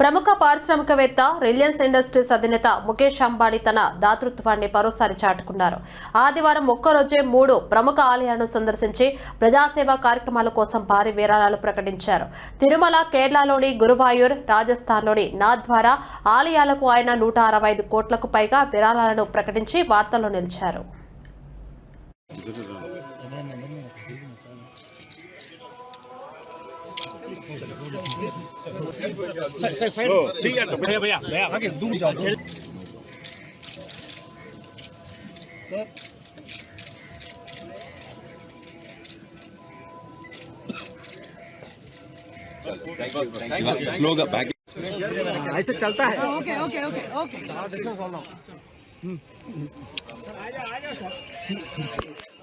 ప్రముఖ పారిశ్రామికవేత్త Reliance industries అధినేత ముఖేష్ అంబానీ తన దాతృత్వాన్ని మరోసారి చాటుకున్నారు. ఆదివారం ఒక్కరోజే మూడు ప్రముఖ ఆలయాలను సందర్శించి ప్రజాసేవా కార్యక్రమాల కోసం భారీ విరాళాలు ప్రకటించారు. తిరుమల కేరళలోని గురువాయూర్ రాజస్థాన్లోని నాద్వారా ఆలయాలకు ఆయన నూట అరవై ఐదు కోట్లకు పైగా విరాళాలను ప్రకటించి వార్తల్లో నిలిచారు. ठीक है तो बैक ऐसे चलता है ओके ओके ओके ओके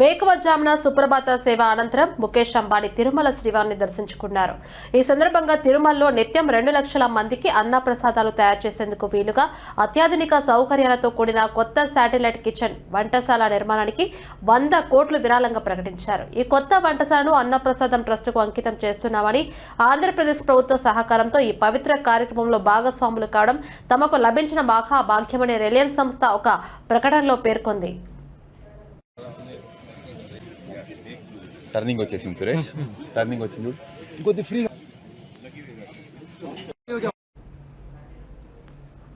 వేకువజామున సుప్రభాత సేవ అనంతరం ముఖేష్ అంబానీ తిరుమల శ్రీవారిని దర్శించుకున్నారు. ఈ సందర్భంగా తిరుమలలో నిత్యం రెండు లక్షల మందికి అన్న ప్రసాదాలు తయారు చేసేందుకు వీలుగా అత్యాధునిక సౌకర్యాలతో కూడిన కొత్త శాటిలైట్ కిచెన్ వంటశాల నిర్మాణానికి వంద కోట్లు విరాళంగా ప్రకటించారు. ఈ కొత్త వంటశాలను అన్నప్రసాదం ట్రస్టుకు అంకితం చేస్తున్నామని ఆంధ్రప్రదేశ్ ప్రభుత్వ సహకారంతో ఈ పవిత్ర కార్యక్రమంలో భాగస్వాములు కావడం తమకు లభించిన మహా భాగ్యమని రిలయన్స్ సంస్థ ఒక ప్రకటనలో పేర్కొంది. టర్నింగ్ వచ్చేసింది సురేష్. టర్నింగ్ వచ్చింది. కొద్ది ఫ్రీ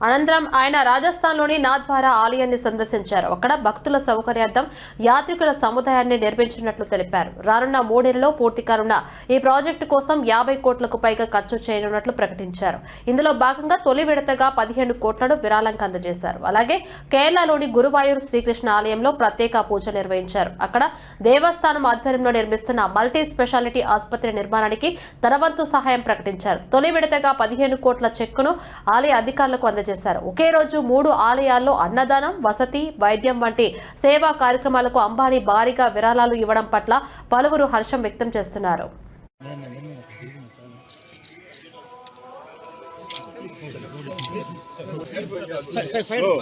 అనంతరం ఆయన రాజస్థాన్లోని నాథ్వారా ఆలయాన్ని సందర్శించారు. అక్కడ భక్తుల సౌకర్యార్థం యాత్రికుల సముదాయాన్ని నిర్మించినట్లు తెలిపారు. రానున్న మూడేళ్ళలో పూర్తి కానున్న ఈ ప్రాజెక్టు కోసం యాభై కోట్లకు పైగా ఖర్చు చేయనున్నట్లు ప్రకటించారు. ఇందులో భాగంగా తొలి విడతగా పదిహేను కోట్లను విరాళంగా అందజేశారు. అలాగే కేరళలోని గురువాయూరు శ్రీకృష్ణ ఆలయంలో ప్రత్యేక పూజ నిర్వహించారు. అక్కడ దేవస్థానం ఆధ్వర్యంలో నిర్మిస్తున్న మల్టీ స్పెషాలిటీ ఆసుపత్రి నిర్మాణానికి ధనవంతు సహాయం ప్రకటించారు. తొలి విడతగా పదిహేను కోట్ల చెక్కును ఆలయ అధికారులకు అందజేశారు. ఒకే రోజు మూడు ఆలయాల్లో అన్నదానం వసతి వైద్యం వంటి సేవా కార్యక్రమాలకు అంబానీ భారీగా విరాళాలు ఇవ్వడం పట్ల పలువురు హర్షం వ్యక్తం చేస్తున్నారు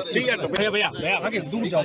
ठीक है तो भैया भैया भैया आगे दूर जाओ